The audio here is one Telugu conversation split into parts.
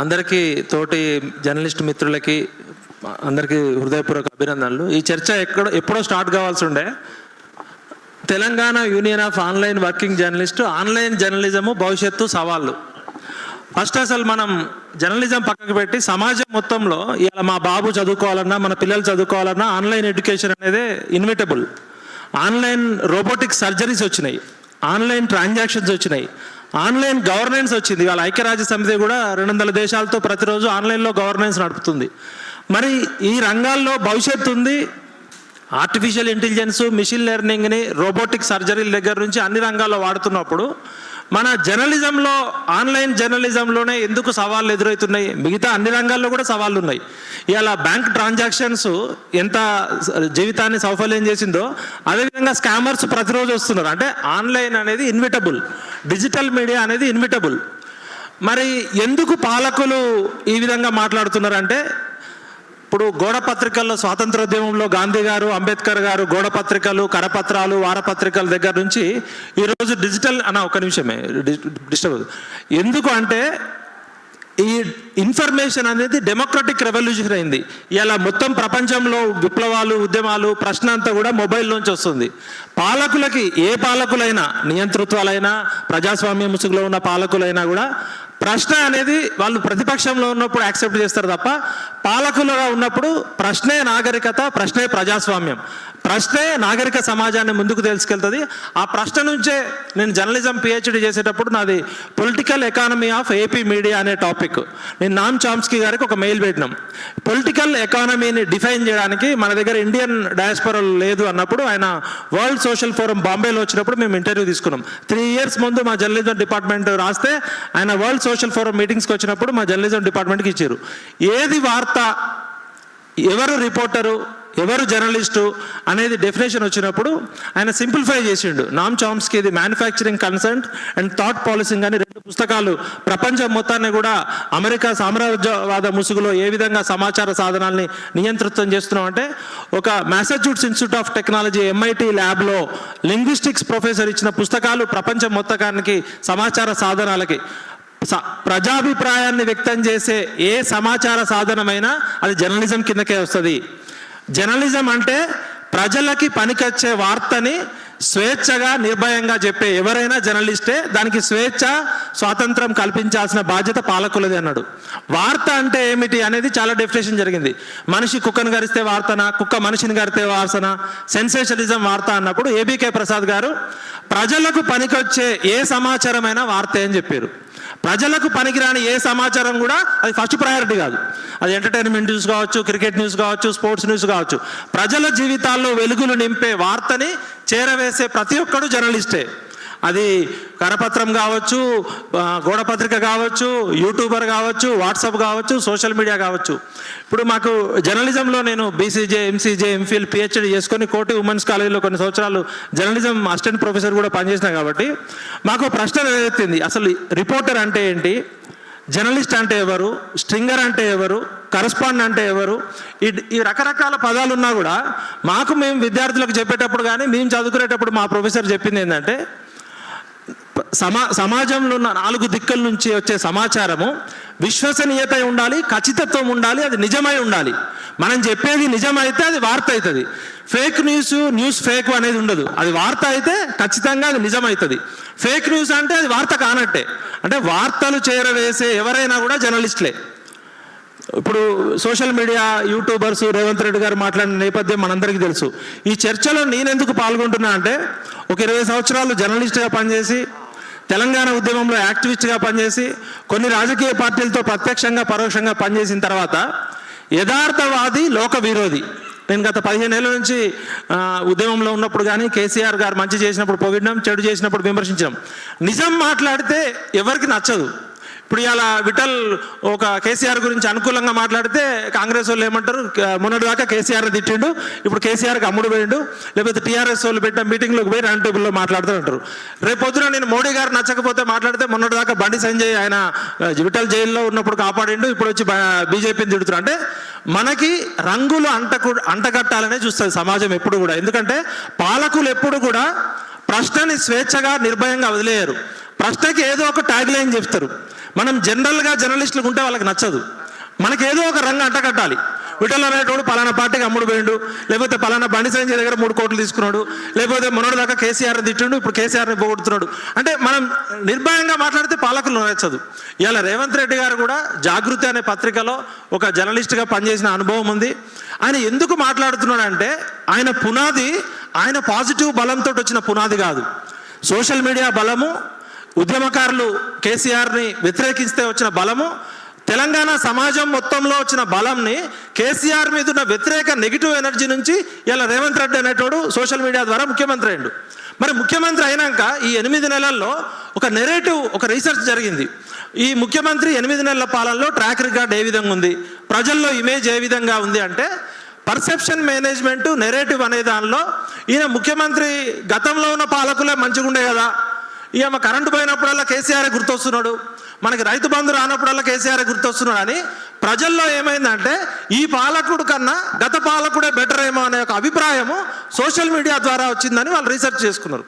అందరికీ తోటి జర్నలిస్ట్ మిత్రులకి అందరికీ హృదయపూర్వక అభినందనలు. ఈ చర్చ ఎక్కడ ఎప్పుడో స్టార్ట్ కావాల్సి ఉండే. Telangana union of online working journalist online journalism భవిష్యత్తు సవాళ్ళు. ఫస్ట్ అసలు మనం జర్నలిజం పక్కకు పెట్టి సమాజం మొత్తంలో ఇలా మా బాబు చదువుకోవాలన్నా మన పిల్లలు చదువుకోవాలన్నా ఆన్లైన్ ఎడ్యుకేషన్ అనేది ఇన్విటబుల్. ఆన్లైన్ రోబోటిక్ సర్జరీస్ వచ్చినాయి. ఆన్లైన్ ట్రాన్సాక్షన్స్ వచ్చినాయి. ఆన్లైన్ గవర్నెన్స్ వచ్చింది. వాళ్ళ ఐక్యరాజ్య సమితి కూడా రెండు వందల దేశాలతో ప్రతిరోజు ఆన్లైన్లో గవర్నెన్స్ నడుపుతుంది. మరి ఈ రంగాల్లో భవిష్యత్తు ఉంది. ఆర్టిఫిషియల్ ఇంటెలిజెన్స్ మిషన్ లెర్నింగ్ని రోబోటిక్ సర్జరీల దగ్గర నుంచి అన్ని రంగాల్లో వాడుతున్నప్పుడు మన జర్నలిజంలో ఆన్లైన్ జర్నలిజంలోనే ఎందుకు సవాళ్ళు ఎదురవుతున్నాయి? మిగతా అన్ని రంగాల్లో కూడా సవాళ్ళు ఉన్నాయి. ఇలా బ్యాంక్ ట్రాన్సాక్షన్స్ ఎంత జీవితాన్ని సౌఫల్యం చేసిందో అదేవిధంగా స్కామర్స్ ప్రతిరోజు వస్తున్నారు. అంటే ఆన్లైన్ అనేది ఇన్విటబుల్. డిజిటల్ మీడియా అనేది ఇన్విటబుల్. మరి ఎందుకు పాలకులు ఈ విధంగా మాట్లాడుతున్నారంటే ఇప్పుడు గోడపత్రికల్లో స్వాతంత్రోద్యమంలో గాంధీ గారు అంబేద్కర్ గారు గోడపత్రికలు కరపత్రాలు వారపత్రికల దగ్గర నుంచి ఈరోజు డిజిటల్ అన్న ఒక నిమిషమే డిస్టర్బ్ ఎందుకు అంటే ఈ ఇన్ఫర్మేషన్ అనేది డెమోక్రటిక్ రెవల్యూషన్ అయింది. ఇలా మొత్తం ప్రపంచంలో విప్లవాలు ఉద్యమాలు ప్రశ్న అంతా కూడా మొబైల్ నుంచి వస్తుంది. పాలకులకి ఏ పాలకులైనా నియంతృత్వాలైనా ప్రజాస్వామ్య ముసుగులో ఉన్న పాలకులైనా కూడా ప్రశ్న అనేది వాళ్ళు ప్రతిపక్షంలో ఉన్నప్పుడు యాక్సెప్ట్ చేస్తారు తప్ప పాలకులుగా ఉన్నప్పుడు ప్రశ్నే నాగరికత ప్రశ్నే ప్రజాస్వామ్యం. ప్రశ్నే నాగరిక సమాజాన్ని ముందుకు తెలుసుకెళ్తుంది ఆ ప్రశ్న నుంచే నేను జర్నలిజం పిహెచ్డి చేసేటప్పుడు నాది political economy of AP media అనే టాపిక్ నేను నామ్ చామ్స్కీ గారికి ఒక మెయిల్ పెట్టినాం. పొలిటికల్ ఎకానమీని డిఫైన్ చేయడానికి మన దగ్గర ఇండియన్ డయాస్పొరా లేదు అన్నప్పుడు ఆయన వరల్డ్ సోషల్ ఫోరం బాంబేలో వచ్చినప్పుడు మేము ఇంటర్వ్యూ తీసుకున్నాం. త్రీ ఇయర్స్ ముందు మా జర్నలిజం డిపార్ట్మెంట్ రాస్తే ఆయన వరల్డ్ సోషల్ ఫోరం మీటింగ్స్కి వచ్చినప్పుడు మా జర్నలిజం డిపార్ట్మెంట్కి ఇచ్చారు. ఏది వార్త ఎవరు రిపోర్టరు ఎవరు జర్నలిస్టు అనేది డెఫినేషన్ వచ్చినప్పుడు ఆయన సింప్లిఫై చేసిండు. నామ్ చామ్స్కి ఇది manufacturing consent and thought policing అని రెండు పుస్తకాలు. ప్రపంచం మొత్తాన్ని కూడా అమెరికా సామ్రాజ్యవాద ముసుగులో ఏ విధంగా సమాచార సాధనాల్ని నియంత్రితం చేస్తున్నాం అంటే ఒక Massachusetts Institute of Technology MIT ల్యాబ్లో లింగ్విస్టిక్స్ ప్రొఫెసర్ ఇచ్చిన పుస్తకాలు ప్రపంచం మొత్తకానికి సమాచార సాధనాలకి. ప్రజాభిప్రాయాన్ని వ్యక్తం చేసే ఏ సమాచార సాధనమైనా అది జర్నలిజం కిందకే వస్తుంది. జర్నలిజం అంటే ప్రజలకి పనికొచ్చే వార్తని స్వేచ్ఛగా నిర్భయంగా చెప్పే ఎవరైనా జర్నలిస్టే దానికి స్వేచ్ఛ స్వాతంత్రం కల్పించాల్సిన బాధ్యత పాలకులది అన్నాడు. వార్త అంటే ఏమిటి అనేది చాలా డెఫినేషన్ జరిగింది. మనిషి కుక్కను గరిస్తే వార్తన కుక్క మనిషిని గరితే వార్తన సెన్సేషనలిజం వార్త అన్నప్పుడు ఏబీకే ప్రసాద్ గారు ప్రజలకు పనికొచ్చే ఏ సమాచారమైనా వార్త అని చెప్పారు. ప్రజలకు పనికిరాని ఏ సమాచారం కూడా అది ఫస్ట్ ప్రయారిటీ కాదు. అది ఎంటర్టైన్మెంట్ న్యూస్ కావచ్చు క్రికెట్ న్యూస్ కావచ్చు స్పోర్ట్స్ న్యూస్ కావచ్చు. ప్రజల జీవితాల్లో వెలుగులు నింపే వార్తని చేరవేసే ప్రతి ఒక్కడు జర్నలిస్టే అది కరపత్రం కావచ్చు గోడపత్రిక కావచ్చు యూట్యూబర్ కావచ్చు వాట్సాప్ కావచ్చు సోషల్ మీడియా కావచ్చు. ఇప్పుడు మాకు జర్నలిజంలో నేను బీసీజే ఎంసీజే ఎంఫిల్ పిహెచ్డి చేసుకొని కోటి ఉమెన్స్ కాలేజీలో కొన్ని సంవత్సరాలు జర్నలిజం అసిస్టెంట్ ప్రొఫెసర్ కూడా పనిచేసిన కాబట్టి మాకు ప్రశ్న ఎత్తింది అసలు రిపోర్టర్ అంటే ఏంటి? జర్నలిస్ట్ అంటే ఎవరు? స్ట్రింగర్ అంటే ఎవరు? కరస్పాండ్ అంటే ఎవరు? ఈ రకరకాల పదాలు ఉన్నా కూడా మాకు మేము విద్యార్థులకు చెప్పేటప్పుడు కానీ మేము చదువుకునేటప్పుడు మా ప్రొఫెసర్ చెప్పింది ఏంటంటే సమా సమాజంలో ఉన్న నాలుగు దిక్కుల నుంచి వచ్చే సమాచారము విశ్వసనీయత ఉండాలి ఖచ్చితత్వం ఉండాలి అది నిజమై ఉండాలి. మనం చెప్పేది నిజమైతే అది వార్త అవుతుంది ఫేక్ న్యూస్ న్యూస్ ఫేక్ అనేది ఉండదు. అది వార్త అయితే ఖచ్చితంగా అది నిజమవుతుంది ఫేక్ న్యూస్ అంటే అది వార్త కానట్టే. అంటే వార్తలు చేరవేసే ఎవరైనా కూడా జర్నలిస్టులే. ఇప్పుడు social media YouTubers Revanth Reddy garu మాట్లాడిన నేపథ్యం మనందరికీ తెలుసు. ఈ చర్చలో నేనెందుకు పాల్గొంటున్నా అంటే ఒక ఇరవై సంవత్సరాలు జర్నలిస్ట్గా పనిచేసి తెలంగాణ ఉద్యమంలో యాక్టివిస్ట్గా పనిచేసి కొన్ని రాజకీయ పార్టీలతో ప్రత్యక్షంగా పరోక్షంగా పనిచేసిన తర్వాత యథార్థవాది లోక విరోధి. నేను గత పదిహేను ఏళ్ళ నుంచి ఉద్యమంలో ఉన్నప్పుడు కానీ కేసీఆర్ గారు మంచి చేసినప్పుడు పొగిడినాం చెడు చేసినప్పుడు విమర్శించాం నిజం మాట్లాడితే ఎవరికి నచ్చదు. ఇప్పుడు ఇలా విఠల్ ఒక కేసీఆర్ గురించి అనుకూలంగా మాట్లాడితే కాంగ్రెస్ వాళ్ళు ఏమంటారు? మొన్నటి దాకా కేసీఆర్ తిట్టిండు ఇప్పుడు కేసీఆర్కి అమ్ముడు పోయిండు లేకపోతే టీఆర్ఎస్ వాళ్ళు పెట్టిన మీటింగ్లోకి పోయి రౌండ్ టేబుల్లో మాట్లాడుతూ ఉంటారు రేపు పొద్దున నేను మోడీ గారు నచ్చకపోతే మాట్లాడితే మొన్నటి దాకా బండి సంజయ్ ఆయన విఠల్ జైల్లో ఉన్నప్పుడు కాపాడిండు ఇప్పుడు వచ్చి బీజేపీని తిడుతున్నారు అంటే మనకి రంగులు అంటకు అంటగట్టాలనే చూస్తుంది సమాజం ఎప్పుడు కూడా. ఎందుకంటే పాలకులు ఎప్పుడు కూడా ప్రశ్నని స్వేచ్ఛగా నిర్భయంగా వదిలేయరు. ప్రశ్నకి ఏదో ఒక ట్యాగ్ లైన్ చెప్తారు. మనం జనరల్గా జర్నలిస్టులకు ఉంటే వాళ్ళకి నచ్చదు. మనకి ఏదో ఒక రంగం అంటకట్టాలి విఠల్ అనేటోడు పలానా పార్టీకి అమ్ముడు పోయిండు లేకపోతే పలానా బండి సంజయ్ దగ్గర మూడు కోట్లు తీసుకున్నాడు లేకపోతే మొన్నటి దాకా కేసీఆర్ తిట్టిండు ఇప్పుడు కేసీఆర్ని పోగొడుతున్నాడు. అంటే మనం నిర్భయంగా మాట్లాడితే పాలకులు నచ్చదు. ఇలా రేవంత్ రెడ్డి గారు కూడా జాగృతి అనే పత్రికలో ఒక జర్నలిస్ట్గా పనిచేసిన అనుభవం ఉంది. ఆయన ఎందుకు మాట్లాడుతున్నాడంటే ఆయన పునాది ఆయన పాజిటివ్ బలంతో వచ్చిన పునాది కాదు. సోషల్ మీడియా బలము ఉద్యమకారులు కేసీఆర్ని వ్యతిరేకిస్తే వచ్చిన బలము తెలంగాణ సమాజం మొత్తంలో వచ్చిన బలంని కేసీఆర్ మీద ఉన్న వ్యతిరేక నెగిటివ్ ఎనర్జీ నుంచి ఇలా రేవంత్ రెడ్డి అనేటోడు సోషల్ మీడియా ద్వారా ముఖ్యమంత్రి అయ్యాడు. మరి ముఖ్యమంత్రి అయినాక ఈ ఎనిమిది నెలల్లో ఒక నెరేటివ్ ఒక రీసెర్చ్ జరిగింది. ఈ ముఖ్యమంత్రి ఎనిమిది నెలల పాలనలో ట్రాక్ రికార్డ్ ఏ విధంగా ఉంది? ప్రజల్లో ఇమేజ్ ఏ విధంగా ఉంది అంటే పర్సెప్షన్ మేనేజ్మెంట్ నెరేటివ్ అనే దానిలో ఈయన ముఖ్యమంత్రి గతంలో ఉన్న పాలకులే మంచిగా ఉండే కదా? ఇక మా కరెంటు పోయినప్పుడల్లా కేసీఆర్ గుర్తొస్తున్నాడు. మనకి రైతు బంధు రానప్పుడల్లా కేసీఆర్ గుర్తొస్తున్నాడు అని ప్రజల్లో ఏమైందంటే ఈ పాలకుడు కన్నా గత పాలకుడే బెటర్ ఏమో అనే ఒక అభిప్రాయము సోషల్ మీడియా ద్వారా వచ్చిందని వాళ్ళు రీసెర్చ్ చేసుకున్నారు.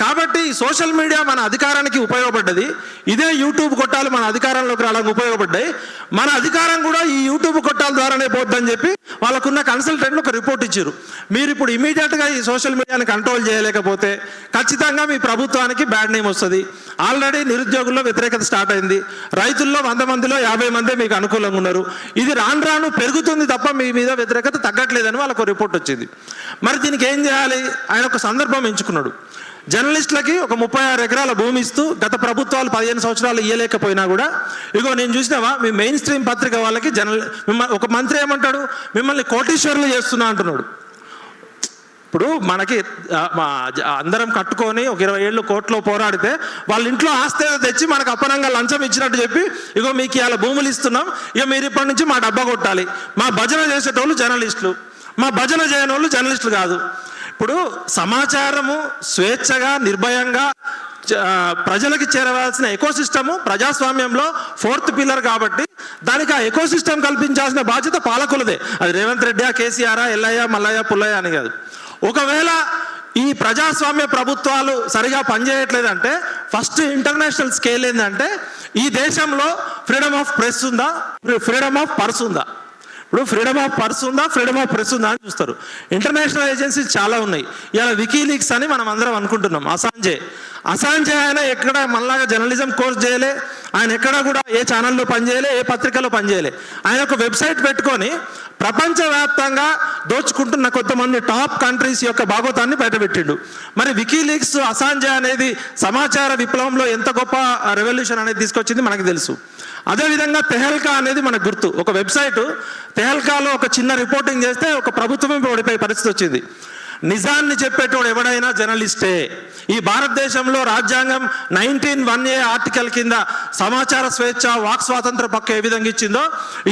కాబట్టి సోషల్ మీడియా మన అధికారానికి ఉపయోగపడ్డది. ఇదే యూట్యూబ్ కొట్టాలు మన అధికారంలోకి రావడానికి ఉపయోగపడ్డాయి. మన అధికారం కూడా ఈ యూట్యూబ్ కొట్టాల ద్వారానే పోద్దని చెప్పి వాళ్ళకున్న కన్సల్టెంట్లు ఒక రిపోర్ట్ ఇచ్చారు. మీరు ఇప్పుడు ఇమీడియట్గా ఈ సోషల్ మీడియాని కంట్రోల్ చేయలేకపోతే ఖచ్చితంగా మీ ప్రభుత్వానికి బ్యాడ్ నేమ్ వస్తుంది. ఆల్రెడీ నిరుద్యోగుల్లో వ్యతిరేకత స్టార్ట్ అయింది. రైతుల్లో వంద మందిలో యాభై మందే మీకు అనుకూలంగా ఉన్నారు. ఇది రాను రాను పెరుగుతుంది తప్ప మీ మీద వ్యతిరేకత తగ్గట్లేదని వాళ్ళకు రిపోర్ట్ వచ్చింది. మరి దీనికి ఏం చేయాలి? ఆయన ఒక సందర్భం ఎంచుకున్నాడు. జర్నలిస్టులకి ఒక ముప్పై ఆరు ఎకరాల భూమి ఇస్తూ గత ప్రభుత్వాలు పదిహేను సంవత్సరాలు ఇయ్యలేకపోయినా కూడా ఇగో నేను చూసినావా మీ మెయిన్ స్ట్రీమ్ పత్రిక వాళ్ళకి జర్నల్ మిమ్మల్ని ఒక మంత్రి ఏమంటాడు? మిమ్మల్ని కోటీశ్వరులు చేస్తున్నా అంటున్నాడు. ఇప్పుడు మనకి మా అందరం కట్టుకొని ఒక ఇరవై ఏళ్ళు కోర్టులో పోరాడితే వాళ్ళ ఇంట్లో ఆస్తి తెచ్చి మనకు అపనంగా లంచం ఇచ్చినట్టు చెప్పి ఇగో మీకు ఇలా భూములు ఇస్తున్నాం ఇక మీరు ఇప్పటి నుంచి మా డబ్బా కొట్టాలి. మా భజన చేసేటోళ్ళు జర్నలిస్టులు. మా భజన చేయని వాళ్ళు జర్నలిస్టులు కాదు. ఇప్పుడు సమాచారము స్వేచ్ఛగా నిర్భయంగా ప్రజలకు చేరవలసిన ఎకోసిస్టము ప్రజాస్వామ్యంలో ఫోర్త్ పిల్లర్ కాబట్టి దానికి ఆ ఎకోసిస్టమ్ కల్పించాల్సిన బాధ్యత పాలకులదే. అది రేవంత్ రెడ్డి కేసీఆర్ ఎల్లయ్య మల్లయ్య పుల్లయ్య అని కాదు. ఒకవేళ ఈ ప్రజాస్వామ్య ప్రభుత్వాలు సరిగా పనిచేయట్లేదంటే ఫస్ట్ ఇంటర్నేషనల్ స్కేల్ ఏంటంటే ఈ దేశంలో ఫ్రీడమ్ ఆఫ్ ప్రెస్ ఉందా? ఫ్రీడమ్ ఆఫ్ పర్స్ ఉందా? ఇప్పుడు ఫ్రీడమ్ ఆఫ్ పర్స్ ఉందా ఫ్రీడమ్ ఆఫ్ ప్రెస్ ఉందా అని చూస్తారు. ఇంటర్నేషనల్ ఏజెన్సీస్ చాలా ఉన్నాయి. ఇలా వికీలీక్స్ అని మనం అందరం అనుకుంటున్నాం. అసాంజే. అసాంజే ఆయన ఎక్కడ మనలాగా జర్నలిజం కోర్స్ చేయలే ఆయన ఎక్కడ కూడా ఏ ఛానల్లో పనిచేయలే ఏ పత్రికలో పనిచేయలే. ఆయన ఒక వెబ్సైట్ పెట్టుకొని ప్రపంచవ్యాప్తంగా దోచుకుంటున్న కొంతమంది టాప్ కంట్రీస్ యొక్క భాగోతాన్ని బయటపెట్టిండు. మరి వికీలీక్స్ అసాంజే అనేది సమాచార విప్లవంలో ఎంత గొప్ప రెవల్యూషన్ అనేది తీసుకొచ్చింది మనకు తెలుసు. అదేవిధంగా తెహల్కా అనేది మనకు గుర్తు. ఒక వెబ్సైట్ తెహల్కాలో ఒక చిన్న రిపోర్టింగ్ చేస్తే ఒక ప్రభుత్వమే ఓడిపోయే పరిస్థితి వచ్చింది. నిజాన్ని చెప్పేటోడు ఎవడైనా జర్నలిస్టే. ఈ భారతదేశంలో రాజ్యాంగం నైన్టీన్ వన్ ఏ ఆర్టికల్ కింద సమాచార స్వేచ్ఛ వాక్ స్వాతంత్ర పక్క ఏ విధంగా ఇచ్చిందో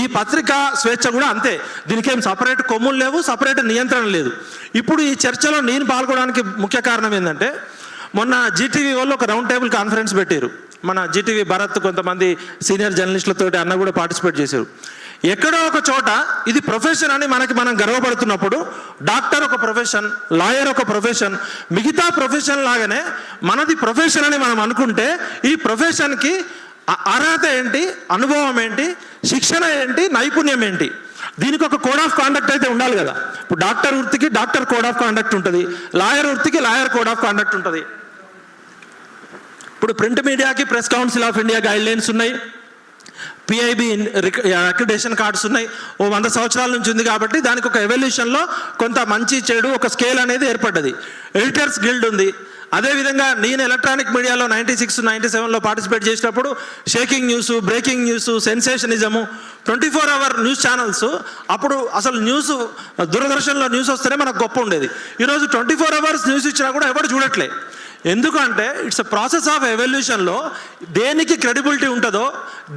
ఈ పత్రికా స్వేచ్ఛ కూడా అంతే. దీనికేం సపరేట్ కొమ్ములు లేవు సపరేట్ నియంత్రణ లేదు. ఇప్పుడు ఈ చర్చలో నేను పాల్గొనడానికి ముఖ్య కారణం ఏంటంటే మొన్న జీటీవీ వాళ్ళు ఒక రౌండ్ టేబుల్ కాన్ఫరెన్స్ పెట్టారు మన జీటీవీ భరత్ కొంతమంది సీనియర్ జర్నలిస్టులతో అన్న కూడా పార్టిసిపేట్ చేశారు. ఎక్కడో ఒక చోట ఇది ప్రొఫెషన్ అని మనకి మనం గర్వపడుతున్నప్పుడు డాక్టర్ ఒక ప్రొఫెషన్ లాయర్ ఒక ప్రొఫెషన్ మిగతా ప్రొఫెషన్ లాగానే మనది ప్రొఫెషన్ అని మనం అనుకుంటే ఈ ప్రొఫెషన్కి అర్హత ఏంటి అనుభవం ఏంటి శిక్షణ ఏంటి నైపుణ్యం ఏంటి? దీనికి ఒక కోడ్ ఆఫ్ కాండక్ట్ అయితే ఉండాలి కదా. ఇప్పుడు డాక్టర్ వృత్తికి డాక్టర్ కోడ్ ఆఫ్ కాండక్ట్ ఉంటుంది లాయర్ వృత్తికి లాయర్ కోడ్ ఆఫ్ కాండక్ట్ ఉంటుంది. ఇప్పుడు ప్రింట్ మీడియాకి press council of India guidelines ఉన్నాయి పిఐబి అక్రిడేషన్ కార్డ్స్ ఉన్నాయి. ఓ వంద సంవత్సరాల నుంచి ఉంది కాబట్టి దానికి ఒక ఎవల్యూషన్లో కొంత మంచి చెడు ఒక స్కేల్ అనేది ఏర్పడ్డది. ఎడిటర్స్ గిల్డ్ ఉంది. అదేవిధంగా నేను ఎలక్ట్రానిక్ మీడియాలో నైంటీ సిక్స్ నైంటీ సెవెన్లో పార్టిసిపేట్ చేసినప్పుడు shaking news breaking news sensationalism twenty four hour news channels అప్పుడు అసలు న్యూస్ దూరదర్శన్లో న్యూస్ వస్తేనే మనకు గొప్ప ఉండేది. ఈరోజు ట్వంటీ ఫోర్ అవర్స్ న్యూస్ ఇచ్చినా కూడా ఎవరు చూడట్లేదు ఎందుకంటే ఇట్స్ అ ప్రాసెస్ ఆఫ్ ఎవల్యూషన్లో దేనికి క్రెడిబిలిటీ ఉంటుందో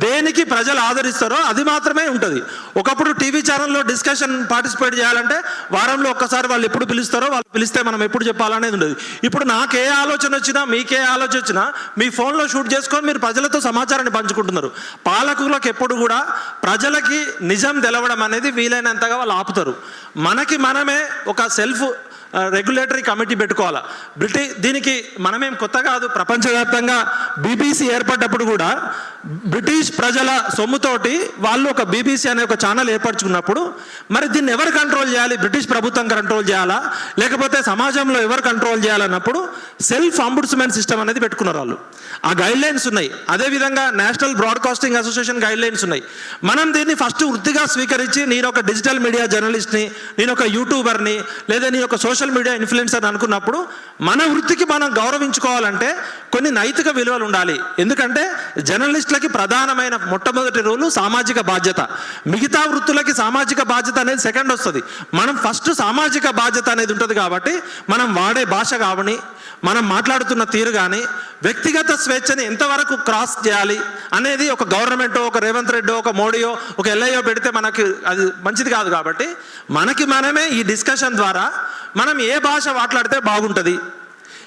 దేనికి ప్రజలు ఆదరిస్తారో అది మాత్రమే ఉంటుంది. ఒకప్పుడు టీవీ ఛానల్లో డిస్కషన్ పార్టిసిపేట్ చేయాలంటే వారంలో ఒక్కసారి వాళ్ళు ఎప్పుడు పిలుస్తారో వాళ్ళు పిలిస్తే మనం ఎప్పుడు చెప్పాలనేది ఉండదు. ఇప్పుడు నాకే ఆలోచన వచ్చినా మీకే ఆలోచన వచ్చినా మీ ఫోన్లో షూట్ చేసుకొని మీరు ప్రజలతో సమాచారాన్ని పంచుకుంటున్నారు. పాలకులకు ఎప్పుడు కూడా ప్రజలకి నిజం తెలవడం అనేది వీలైనంతగా వాళ్ళు ఆపుతారు. మనకి మనమే ఒక సెల్ఫ్ రెగ్యులేటరీ కమిటీ పెట్టుకోవాలా? బ్రిటి దీనికి మనమేం కొత్త కాదు. ప్రపంచవ్యాప్తంగా బీబీసీ ఏర్పడ్డప్పుడు కూడా బ్రిటిష్ ప్రజల సొమ్ముతోటి వాళ్ళు ఒక బీబీసీ అనే ఒక ఛానల్ ఏర్పరచుకున్నప్పుడు మరి దీన్ని ఎవరు కంట్రోల్ చేయాలి? బ్రిటిష్ ప్రభుత్వం కంట్రోల్ చేయాలా? లేకపోతే సమాజంలో ఎవరు కంట్రోల్ చేయాలన్నప్పుడు సెల్ఫ్ అంబుడ్స్మెన్ సిస్టమ్ అనేది పెట్టుకున్నారు వాళ్ళు. ఆ గైడ్ లైన్స్ ఉన్నాయి. అదేవిధంగా national broadcasting association guidelines ఉన్నాయి. మనం దీన్ని ఫస్ట్ వృత్తిగా స్వీకరించి నేను ఒక డిజిటల్ మీడియా జర్నలిస్ట్ని నేను ఒక యూట్యూబర్ని లేదా నేను ఒక సోషల్ మీడియా ఇన్ఫ్లుయెన్సర్ అనుకున్నప్పుడు మన వృత్తికి మనం గౌరవించుకోవాలంటే కొన్ని నైతిక విలువలు ఉండాలి. ఎందుకంటే జర్నలిస్టులకి ప్రధానమైన మొట్టమొదటి రూలు సామాజిక బాధ్యత. మిగతా వృత్తులకి సామాజిక బాధ్యత అనేది సెకండ్ వస్తుంది. మనం ఫస్ట్ సామాజిక బాధ్యత అనేది ఉంటుంది కాబట్టి మనం వాడే భాష కావని మనం మాట్లాడుతున్న తీరు కానీ వ్యక్తిగత స్వేచ్ఛని ఎంతవరకు క్రాస్ చేయాలి అనేది ఒక గవర్నమెంటో ఒక రేవంత్ రెడ్డో ఒక మోడీయో ఒక ఎల్ఐయో పెడితే మనకి అది మంచిది కాదు కాబట్టి మనకి మనమే ఈ డిస్కషన్ ద్వారా మన మనం ఏ భాష మాట్లాడితే బాగుంటుంది?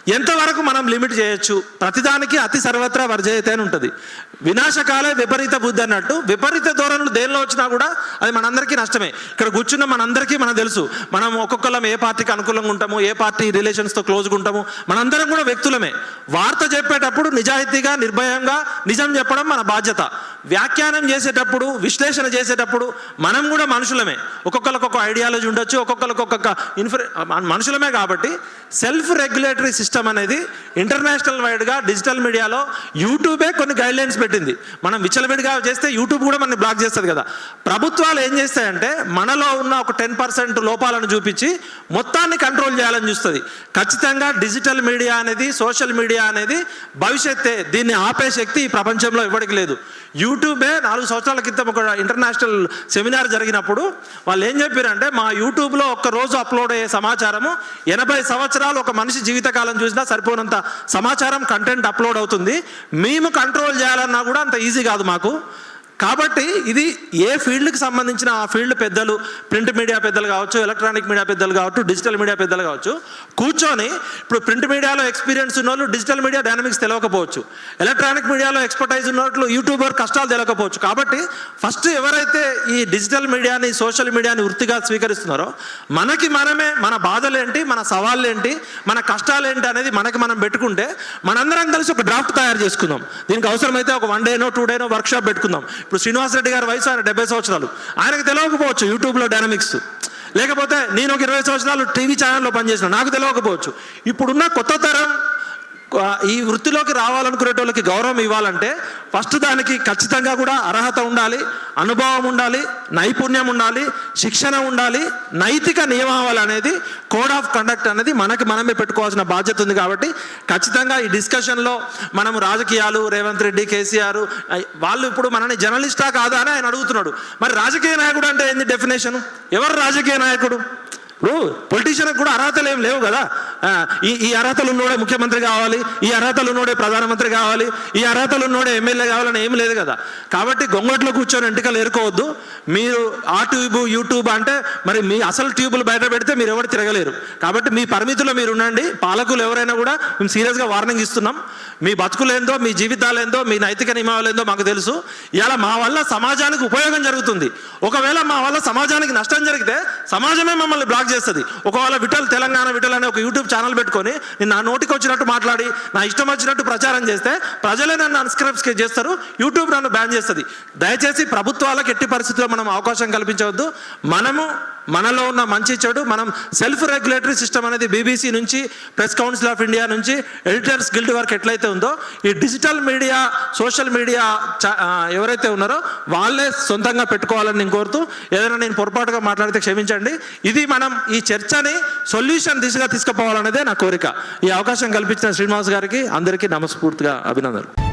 ఎంతవరకు మనం లిమిట్ చేయొచ్చు? ప్రతిదానికి అతి సర్వత్రా వర్జయతే అని ఉంటుంది. వినాశకాలే విపరీత బుద్ధి అన్నట్టు విపరీత ధోరణులు దేనిలో వచ్చినా కూడా అది మనందరికీ నష్టమే. ఇక్కడ కూర్చున్న మనందరికీ మనం తెలుసు. మనం ఒక్కొక్కరం ఏ పార్టీకి అనుకూలంగా ఉంటాము ఏ పార్టీ రిలేషన్స్తో క్లోజ్గా ఉంటాము మనందరం కూడా వ్యక్తులమే. వార్త చెప్పేటప్పుడు నిజాయితీగా నిర్భయంగా నిజం చెప్పడం మన బాధ్యత. వ్యాఖ్యానం చేసేటప్పుడు విశ్లేషణ చేసేటప్పుడు మనం కూడా మనుషులమే. ఒక్కొక్కరికి ఒక్కొక్క ఐడియాలజీ ఉండొచ్చు ఒక్కొక్కరికి ఒక్కొక్క ఇన్ఫర్ మనుషులమే కాబట్టి సెల్ఫ్ రెగ్యులేటరీ సిస్టమ్ అనేది ఇంటర్నేషనల్ వైడ్గా డిజిటల్ మీడియాలో యూట్యూబే కొన్ని గైడ్లైన్స్ పెట్టింది. మనం విచ్చలవిడిగా చేస్తే యూట్యూబ్ కూడా మనని బ్లాక్ చేస్తుంది కదా. ప్రభుత్వాలు ఏం చేస్తాయంటే మనలో ఉన్న ఒక టెన్ పర్సెంట్ లోపాలను చూపించి మొత్తాన్ని కంట్రోల్ చేయాలని చూస్తుంది. ఖచ్చితంగా డిజిటల్ మీడియా అనేది సోషల్ మీడియా అనేది భవిష్యత్తే దీన్ని ఆపే శక్తి ఈ ప్రపంచంలో ఇవ్వడికి లేదు. యూట్యూబే నాలుగు సంవత్సరాల క్రితం ఒక ఇంటర్నేషనల్ సెమినార్ జరిగినప్పుడు వాళ్ళు ఏం చెప్పారంటే మా యూట్యూబ్లో ఒక్క రోజు అప్లోడ్ అయ్యే సమాచారము ఎనభై సంవత్సరాలు ఒక మనిషి జీవితకాలం చూసినా సరిపోనంత సమాచారం కంటెంట్ అప్లోడ్ అవుతుంది. మేము కంట్రోల్ చేయాలన్నా కూడా అంత ఈజీ కాదు మాకు. కాబట్టి ఇది ఏ ఫీల్డ్కి సంబంధించిన ఆ ఫీల్డ్ పెద్దలు ప్రింట్ మీడియా పెద్దలు కావచ్చు ఎలక్ట్రానిక్ మీడియా పెద్దలు కావచ్చు డిజిటల్ మీడియా పెద్దలు కావచ్చు కూర్చొని ఇప్పుడు ప్రింట్ మీడియాలో ఎక్స్పీరియన్స్ ఉన్న డిజిటల్ మీడియా డైనమిక్స్ తెలియకపోవచ్చు. ఎలక్ట్రానిక్ మీడియాలో ఎక్స్పర్టైజ్ ఉన్నట్లు యూట్యూబర్ కష్టాలు తెలియకపోవచ్చు కాబట్టి ఫస్ట్ ఎవరైతే ఈ డిజిటల్ మీడియాని సోషల్ మీడియాని వృత్తిగా స్వీకరిస్తున్నారో మనకి మనమే మన బాధలేంటి మన సవాళ్ళు ఏంటి మన కష్టాలు ఏంటి అనేది మనకి మనం పెట్టుకుంటే మనందరం కలిసి ఒక డ్రాఫ్ట్ తయారు చేసుకుందాం. దీనికి అవసరమైతే ఒక వన్ డేనో టూ డేనో వర్క్షాప్ పెట్టుకుందాం. ఇప్పుడు శ్రీనివాస్ రెడ్డి గారి వయసు ఆయన డెబ్బై సంవత్సరాలు. ఆయనకు తెలియకపోవచ్చు యూట్యూబ్లో డైనమిక్స్ లేకపోతే నేను ఒక ఇరవై సంవత్సరాలు టీవీ ఛానల్లో పనిచేసిన నాకు తెలియకపోవచ్చు. ఇప్పుడున్న కొత్త తరం ఈ వృత్తిలోకి రావాలనుకునేటోళ్ళకి గౌరవం ఇవ్వాలంటే ఫస్ట్ దానికి ఖచ్చితంగా కూడా అర్హత ఉండాలి అనుభవం ఉండాలి నైపుణ్యం ఉండాలి శిక్షణ ఉండాలి నైతిక నియమావళి అనేది కోడ్ ఆఫ్ కండక్ట్ అనేది మనకి మనమే పెట్టుకోవాల్సిన బాధ్యత ఉంది కాబట్టి ఖచ్చితంగా ఈ డిస్కషన్లో మనం రాజకీయాలు రేవంత్ రెడ్డి కేసీఆర్ వాళ్ళు ఇప్పుడు మనని జర్నలిస్టా కాదా అని ఆయన అడుగుతున్నాడు. మరి రాజకీయ నాయకుడు అంటే ఏంది డెఫినేషన్ ఎవరు రాజకీయ నాయకుడు? ఇప్పుడు పొలిటీషియన్కి కూడా అర్హతలు ఏం లేవు కదా. ఈ ఈ అర్హతలు ఉన్నోడే ముఖ్యమంత్రి కావాలి ఈ అర్హతలు ఉన్నోడే ప్రధానమంత్రి కావాలి ఈ అర్హతలు ఉన్నోడే ఎమ్మెల్యే కావాలని ఏం లేదు కదా. కాబట్టి గొంగట్లో కూర్చొని ఎంటికలు ఏరుకోవద్దు. మీరు ఆ ట్యూబ్ యూట్యూబ్ అంటే మరి మీ అసలు ట్యూబులు బయట పెడితే మీరు ఎవరు తిరగలేరు. కాబట్టి మీ పరిమితిలో మీరు ఉండండి. పాలకులు ఎవరైనా కూడా మేము సీరియస్గా వార్నింగ్ ఇస్తున్నాం. మీ బతుకులేందో మీ జీవితాలేందో మీ నైతిక నియమాలేందో మాకు తెలుసు. ఇలా మా వల్ల సమాజానికి ఉపయోగం జరుగుతుంది. ఒకవేళ మా వల్ల సమాజానికి నష్టం జరిగితే సమాజమే మమ్మల్ని బ్లాక్ చేస్తుంది. ఒకవేళ విఠల్ తెలంగాణ విఠల్ అనే ఒక యూట్యూబ్ ఛానల్ పెట్టుకొని నేను నా నోటికి వచ్చినట్టు మాట్లాడి నా ఇష్టం వచ్చినట్టు ప్రచారం చేస్తే ప్రజలే నన్ను అన్స్క్రైబ్స్ చేస్తారు యూట్యూబ్ నన్ను బ్యాన్ చేస్తుంది. దయచేసి ప్రభుత్వాలకు ఎట్టి పరిస్థితుల్లో మనం అవకాశం కల్పించవద్దు. మనము మనలో ఉన్న మంచి చెడు మనం సెల్ఫ్ రెగ్యులేటరీ సిస్టమ్ అనేది బీబీసీ నుంచి ప్రెస్ కౌన్సిల్ ఆఫ్ ఇండియా నుంచి ఎడిటర్స్ గిల్డ్ వర్క్ ఎట్లయితే ఉందో ఈ డిజిటల్ మీడియా సోషల్ మీడియా ఎవరైతే ఉన్నారో వాళ్ళే సొంతంగా పెట్టుకోవాలని నేను కోరుతూ ఏదైనా నేను పొరపాటుగా మాట్లాడితే క్షమించండి. ఇది మనం ఈ చర్చని సొల్యూషన్ దిశగా తీసుకుపోవాలనేదే నా కోరిక. ఈ అవకాశం కల్పించిన శ్రీనివాస్ గారికి అందరికీ నమస్ఫూర్తిగా అభినందనలు.